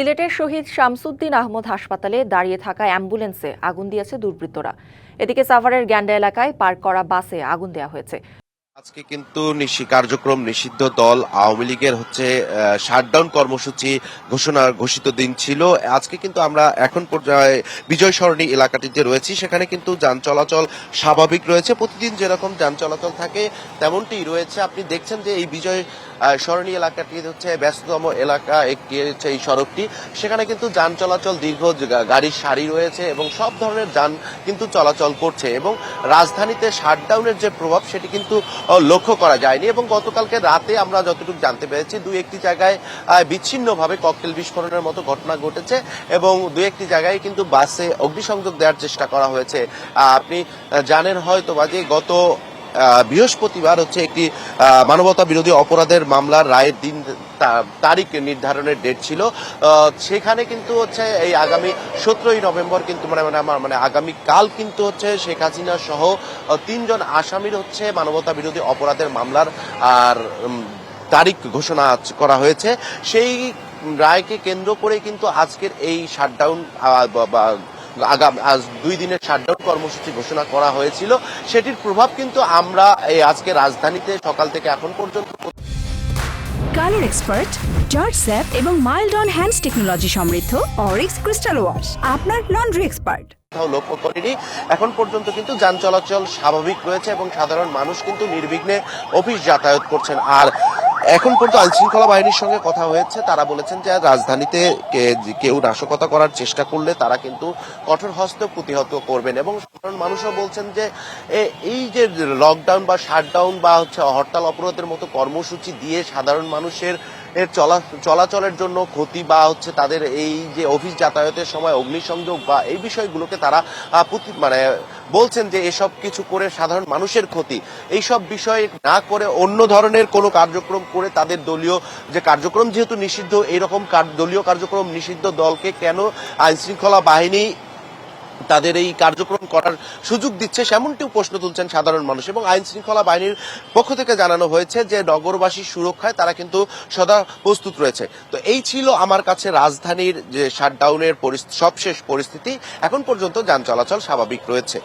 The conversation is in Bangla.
সিলেটের শহীদ শামসুদ্দিন আহমদ হাসপাতালে দাঁড়িয়ে থাকা অ্যাম্বুলেন্সে আগুন দিয়েছে দুর্বৃত্তরা। এদিকে সাভারের গ্যান্ডা এলাকায় পার্ক করা বাসে আগুন দেওয়া হয়েছে। আজকে কিন্তু কার্যক্রম নিষিদ্ধ দল আওয়ামী লীগের হচ্ছে শাটডাউন কর্মসূচি ঘোষণা ঘোষিত দিন ছিল। আজকে কিন্তু আমরা এখন পর্যায়ে বিজয় সরণী এলাকাটিতে রয়েছি। সেখানে কিন্তু যান চলাচল স্বাভাবিক রয়েছে। প্রতিদিন যেরকম যান চলাচল থাকে তেমনটি রয়েছে। আপনি দেখছেন যে এই বিজয় সরণী এলাকাটি হচ্ছে ব্যস্ততম এলাকা একটি হচ্ছে এই সড়কটি। সেখানে কিন্তু যান চলাচল দীর্ঘ গাড়ির সারি রয়েছে এবং সব ধরনের যান কিন্তু চলাচল করছে এবং রাজধানীতে শাটডাউনের যে প্রভাব, সেটি কিন্তু লক্ষ্য করা যায়নি এবং গতকালকে রাতে আমরা যতটুকু জানতে পেরেছি, দুই একটি জায়গায় বিচ্ছিন্নভাবে ককটেল বিস্ফোরণের মতো ঘটনা ঘটেছে এবং দুই একটি জায়গায় কিন্তু বাসে অগ্নিসংযোগ দেওয়ার চেষ্টা করা হয়েছে। আপনি জানেন হয়তো বা যে গত বৃহস্পতিবার হচ্ছে একটি মানবতা বিরোধী অপরাধের মামলার রায়ের দিন তারিখ নির্ধারণের ডেট ছিল। সেখানে কিন্তু হচ্ছে এই আগামী সতেরোই নভেম্বর কিন্তু মানে মানে আমার মানে কাল কিন্তু হচ্ছে শেখ হাসিনা সহ তিনজন আসামির হচ্ছে মানবতা বিরোধী অপরাধের মামলার, আর তারিখ ঘোষণা করা হয়েছে। সেই রায়কে কেন্দ্র করে কিন্তু আজকের এই শাটডাউন আগাম আজ দুই দিনের শাটডাউন কর্মসূচি ঘোষণা করা হয়েছিল। সেটির প্রভাব কিন্তু আমরা এই আজকে রাজধানীতে সকাল থেকে এখন পর্যন্ত কালার এক্সপার্ট জর্জ স্যাপ এবং মাইল্ড অন হ্যান্ডস টেকনোলজি সমৃদ্ধ অরিক্স ক্রিস্টাল ওয়াশ আপনার লন্ড্রি এক্সপার্ট। কোথাও লক্ষ্য করিনি। এখন পর্যন্ত কিন্তু যান চলাচল স্বাভাবিক রয়েছে এবং সাধারণ মানুষ কিন্তু নির্বিঘ্নে অফিস যাতায়াত করছেন। আর এখন পর্যন্ত আইন শৃঙ্খলা বাহিনীর সঙ্গে কথা হয়েছে। তারা বলেছেন যে রাজধানীতে কেউ নাশকতা করার চেষ্টা করলে তারা কিন্তু কঠোর হস্তে প্রতিহত করবেন এবং সাধারণ মানুষও বলছেন যে এই যে লকডাউন বা শাটডাউন বা হচ্ছে হরতাল অবরোধের মতো কর্মসূচি দিয়ে সাধারণ মানুষের চলা, চলাচলের জন্য ক্ষতি বা হচ্ছে তাদের এই যে অফিস যাতায়াতের সময় অগ্নিসংযোগ বা এই বিষয়গুলোকে তারা মানে বলছেন যে এসব কিছু করে সাধারণ মানুষের ক্ষতি। এইসব বিষয় না করে অন্য ধরনের কোনো কার্যক্রম করে তাদের দলীয় যে কার্যক্রম যেহেতু নিষিদ্ধ, এইরকম দলীয় কার্যক্রম নিষিদ্ধ দলকে কেন আইন শৃঙ্খলা বাহিনী তাদের এই কার্যক্রম করার সুযোগ দিচ্ছে সেমনটিও প্রশ্ন তুলছেন সাধারণ মানুষ এবং আইন শৃঙ্খলা বাহিনীর পক্ষ থেকে জানানো হয়েছে যে নগরবাসীর সুরক্ষায় তারা কিন্তু সদা প্রস্তুত রয়েছে। তো এই ছিল আমার কাছে রাজধানীর যে শাটডাউনের সবশেষ পরিস্থিতি। এখন পর্যন্ত যান চলাচল স্বাভাবিক রয়েছে।